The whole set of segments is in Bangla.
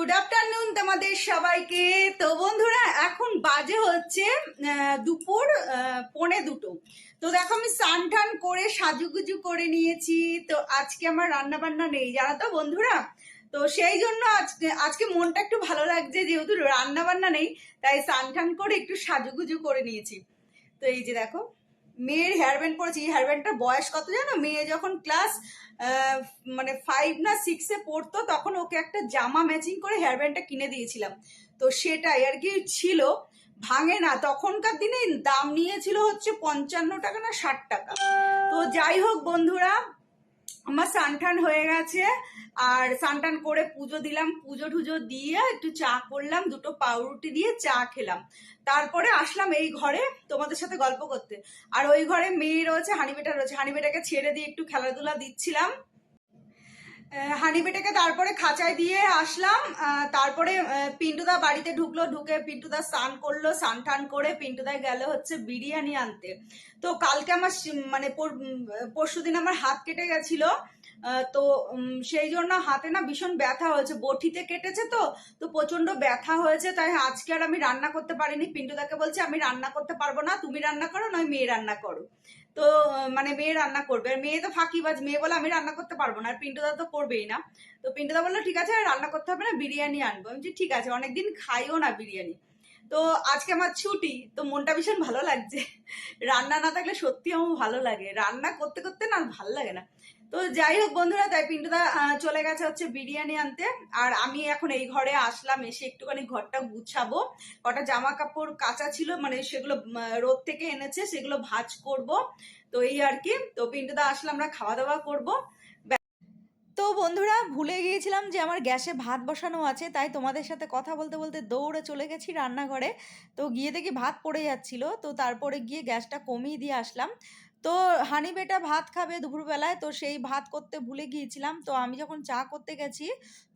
গুড আফটারনুন তোমাদের সবাইকে। তো বন্ধুরা, এখন বাজে হচ্ছে দুপুর পনে দুটো। তো দেখো আমি স্নান টান করে সাজুগুজু করে নিয়েছি। তো আজকে আমার রান্না বান্না নেই, জানো তো বন্ধুরা? তো সেই জন্য আজকে আজকে মনটা একটু ভালো লাগছে, যেহেতু রান্না বান্না নেই, তাই স্নান টান করে একটু সাজুগুজু করে নিয়েছি। তো এই যে দেখো মেয়ের হেয়ার ব্যান্ড পরেছি হেয়ার ব্যান্ডটার বয়স কত জানো? মেয়ে যখন ক্লাস মানে ফাইভ না সিক্সে পড়তো, তখন ওকে একটা জামা ম্যাচিং করে হেয়ার ব্যান্ডটা কিনে দিয়েছিলাম। তো সেটাই আর কি ছিল, ভাঙে না। তখনকার দিনে দাম নিয়েছিল হচ্ছে পঞ্চান্ন টাকা না ষাট টাকা। তো যাই হোক বন্ধুরা আমার সানটান হয়ে গেছে, আর সানটান করে পুজো দিলাম, পুজো টুজো দিয়ে একটু চা করলাম, দুটো পাউরুটি দিয়ে চা খেলাম। তারপরে আসলাম এই ঘরে তোমাদের সাথে গল্প করতে। আর ওই ঘরে মেয়ে রয়েছে হানিবেটা রয়েছে হানিবেটাকে ছেড়ে দিয়ে একটু খেলাধুলা দিচ্ছিলাম। হানিবেটাকে তারপরে খাঁচায় দিয়ে আসলাম। তারপরে পিন্টুদা বাড়িতে ঢুকলো, ঢুকে পিন্টুদা স্নান করল, স্নান টান করে পিন্টুদা গেল হচ্ছে বিরিয়ানি আনতে। তো কালকে আমার মানে পরশু দিন আমার হাত কেটে গেছিল। তো সেই জন্য হাতে না ভীষণ ব্যথা হয়েছে। বটিতে কেটেছে তো তো প্রচণ্ড ব্যথা হয়েছে, তাই আজকে আর আমি রান্না করতে পারিনি। পিন্টুদাকে বলছে, আমি রান্না করতে পারব না, তুমি রান্না করো, নয় মেয়ে রান্না করো। তো মানে মেয়ে রান্না করবে। আর মেয়ে তো ফাঁকিবাজ, মেয়ে বলে আমি রান্না করতে পারব না। আর পিন্টুদা তো করবেই না। তো পিন্টুদা বলল, ঠিক আছে, রান্না করতে হবে না, বিরিয়ানি আনব। আমি ঠিক আছে, অনেকদিন খাইও না বিরিয়ানি। তো আজকে আমার ছুটি, তো মনটা ভীষণ ভালো লাগছে। রান্না না থাকলে সত্যি আমার ভালো লাগে। রান্না করতে করতে না ভালো লাগে না। তো যাই হোক বন্ধুরা, তাই পিন্টুদা চলে গেছে হচ্ছে বিরিয়ানি আনতে। আর আমি এখন এই ঘরে আসলাম, এসে একটুখানি ঘরটা গুছাবো। কটা জামা কাপড় কাঁচা ছিল মানে সেগুলো রোদ থেকে এনেছে, সেগুলো ভাজ করব। তো এই আর কি, তো পিন্টুদা আসলে আমরা খাওয়া দাওয়া করব। তো বন্ধুরা, ভুলে গিয়েছিলাম যে আমার গ্যাসে ভাত বসানো আছে, তাই তোমাদের সাথে কথা বলতে বলতে দৌড়ে চলে গেছি রান্নাঘরে। তো গিয়ে দেখি ভাত পড়ে যাচ্ছিল, তো তারপরে গিয়ে গ্যাসটা কমিয়ে দিয়ে আসলাম। তো হানি বেটা ভাত খাবে দুপুরবেলায়, তো সেই ভাত করতে ভুলে গিয়েছিলাম। তো আমি যখন চা করতে গেছি,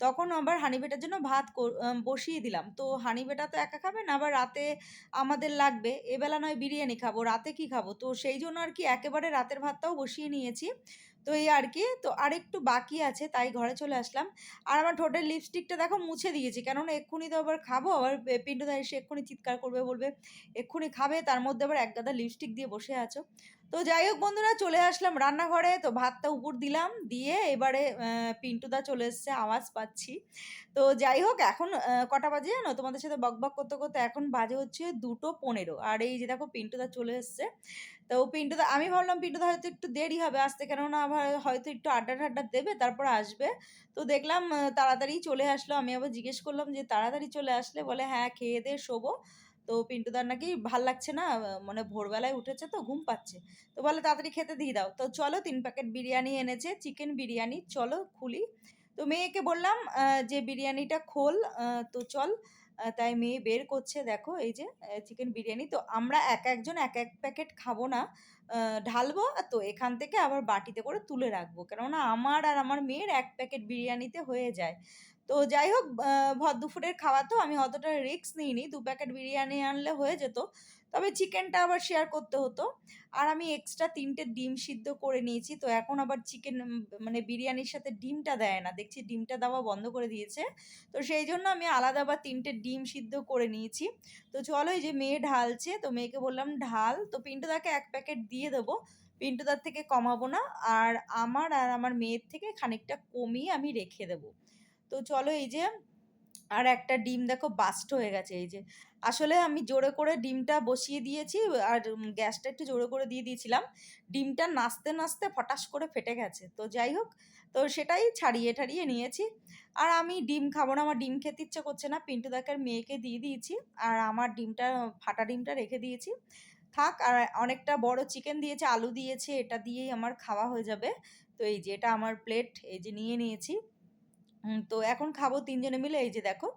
তখন আবার হানি বেটার জন্য ভাত বসিয়ে দিলাম। তো হানি বেটা তো একা খাবে না, আবার রাতে আমাদের লাগবে। এবেলা নয় বিরিয়ানি খাব, রাতে কি খাব? তো সেই জন্য আর কি একেবারে রাতের ভাতটাও বসিয়ে নিয়েছি। তো এই আর কি, তো আরেকটু বাকি আছে, তাই ঘরে চলে আসলাম। আর আমার ঠোঁটের লিপস্টিকটা দেখো মুছে দিয়েছি, কেননা এক্ষুনি তো আবার খাব, আবার পিন্টুদা এসে এক্ষুনি চিৎকার করবে, বলবে, এক্ষুনি খাবে, তার মধ্যে আবার এক গাদা লিপস্টিক দিয়ে বসে আছো। তো যাই হোক বন্ধুরা, চলে আসলাম রান্নাঘরে। তো ভাতটা উপর দিলাম, দিয়ে এবারে পিন্টুদা চলে এসছে, আওয়াজ পাচ্ছি। তো যাই হোক, এখন কটা বাজে জানো? তোমাদের সাথে বক বক করতে করতে এখন বাজে হচ্ছে দুটো পনেরো। আর এই যে দেখো, পিন্টুদা চলে এসছে। তো পিন্টুদা, আমি ভাবলাম পিন্টুদা হয়তো একটু দেরি হবে, আসতে কেননা আবার হয়তো একটু আড্ডা ঠাড্ডা দেবে, তারপর আসবে। তো দেখলাম তাড়াতাড়ি চলে আসলো। আমি আবার জিজ্ঞেস করলাম যে, তাড়াতাড়ি চলে আসলে? বলে হ্যাঁ খেয়ে দিয়ে শোবো। তো পিন্টুদার নাকি ভালো লাগছে না মানে ভোরবেলায় উঠেছে তো, ঘুম পাচ্ছে। তো বলে, তাড়াতাড়ি খেতে দিয়ে দাও। তো চলো, তিন প্যাকেট বিরিয়ানি এনেছে চিকেন বিরিয়ানি, চলো খুলি। তো মেয়েকে বললাম যে বিরিয়ানিটা খোল তো চল। তাই মেয়ে বের করছে, দেখো, এই যে চিকেন বিরিয়ানি। তো আমরা এক একজন এক এক প্যাকেট খাব না ঢালবো তো এখান থেকে আবার বাটিতে করে তুলে রাখব। কেননা আমার আর আমার মেয়ের এক প্যাকেট বিরিয়ানিতে হয়ে যায়। তো যাই হোক ভর দুপুরের খাওয়া তো, আমি অতটা রিস্ক নিইনি। দু প্যাকেট বিরিয়ানি আনলে হয়ে যেত। তবে চিকেনটা আবার শেয়ার করতে হতো। আর আমি এক্সট্রা তিনটে ডিম সিদ্ধ করে নিয়েছি। তো এখন আবার চিকেন মানে বিরিয়ানির সাথে ডিমটা দেয় না। দেখছি ডিমটা দেওয়া বন্ধ করে দিয়েছে। তো সেই জন্য আমি আলাদা আবার তিনটে ডিম সিদ্ধ করে নিয়েছি। তো চলো এই যে মেয়ে ঢালছে, তো মেয়েকে বললাম, ঢাল। তো পিন্টুদাকে এক প্যাকেট দিয়ে দেবো। পিন্টুদার থেকে কমাবো না। আর আমার আর আমার মেয়ের থেকে খানিকটা কমিয়ে আমি রেখে দেবো। তো চলো এই যে, আর একটা ডিম দেখো বাস্ট হয়ে গেছে, এই যে। আসলে আমি জোরে করে ডিমটা বসিয়ে দিয়েছি, আর গ্যাসটা একটু জোরে করে দিয়ে দিয়েছিলাম। ডিমটা নাচতে নাচতে ফটাস করে ফেটে গেছে, তো যাই হোক, তো সেটাই ছাড়িয়ে ঠাড়িয়ে নিয়েছি। আর আমি ডিম খাব না, আমার ডিম খেতে ইচ্ছে করছে না, পিন্টু দাকার মেয়েকে দিয়ে দিয়েছি, আর আমার ডিমটা, ফাটা ডিমটা রেখে দিয়েছি। থাক, আর অনেকটা বড় চিকেন দিয়েছে, আলু দিয়েছে, এটা দিয়েই আমার খাওয়া হয়ে যাবে। তো এই যে, এটা আমার প্লেট এই যে নিয়ে নিয়েছি। তো এখন খাব তিনজনে মিলে। এই যে দেখো,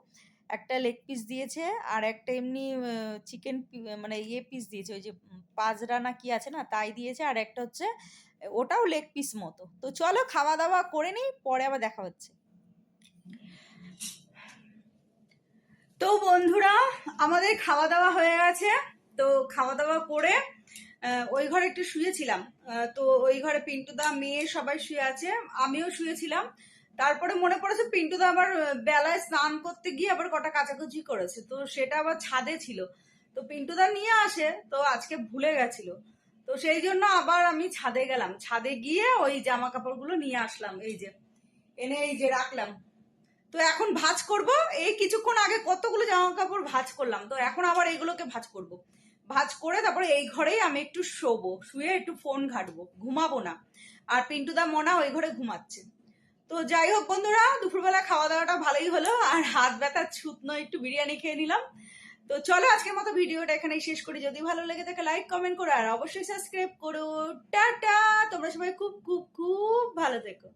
একটা লেগ পিস দিয়েছে আর একটা এমনি চিকেন মানে ইয়ে পিস দিয়েছে। ওই যে পাজরা না কি আছে না, তাই দিয়েছে। আর একটা হচ্ছে, ওটাও লেগ পিস মতো। তো চলো খাওয়া দাওয়া করে নিই, পরে আবার দেখা হচ্ছে। তো বন্ধুরা, আমাদের খাওয়া দাওয়া হয়ে গেছে। তো খাওয়া দাওয়া করে ওই ঘরে একটু শুয়েছিলাম। তো ওই ঘরে পিন্টুদা, মেয়ে সবাই শুয়ে আছে। আমিও শুয়েছিলাম। তারপরে মনে পড়েছে পিন্টুদা আবার বেলায় স্নান করতে গিয়ে আবার কটা কাচাকুচি করেছে। তো সেটা আবার ছাদে ছিল। তো পিন্টুদা নিয়ে আসে, তো আজকে ভুলে গেছিল। তো সেই জন্য আবার আমি ছাদে গেলাম। ছাদে গিয়ে ওই জামা কাপড়গুলো নিয়ে আসলাম, এই যে, এনে এই যে রাখলাম। তো এখন ভাজ করব। এই কিছুক্ষণ আগে কতগুলো জামা কাপড় ভাজ করলাম। তো এখন আবার এইগুলোকে ভাজ করব। ভাজ করে তারপরে এই ঘরেই আমি একটু শোবো, শুয়ে একটু ফোন ঘাটবো, ঘুমাবো না। আর পিন্টুদা মোনা ওই ঘরে ঘুমাচ্ছে। তো যাই হোক বন্ধুরা, দুপুরবেলা খাওয়া দাওয়াটা ভালোই হলো, আর হাত ব্যথা ছুতনো একটু বিরিয়ানি খেয়ে নিলাম। তো চলো আজকের মতো ভিডিওটা এখানেই শেষ করি। যদি ভালো লেগে থাকে লাইক কমেন্ট করো, আর অবশ্যই সাবস্ক্রাইব করো। টাটা! তোমরা সবাই খুব খুব খুব ভালো থেকো।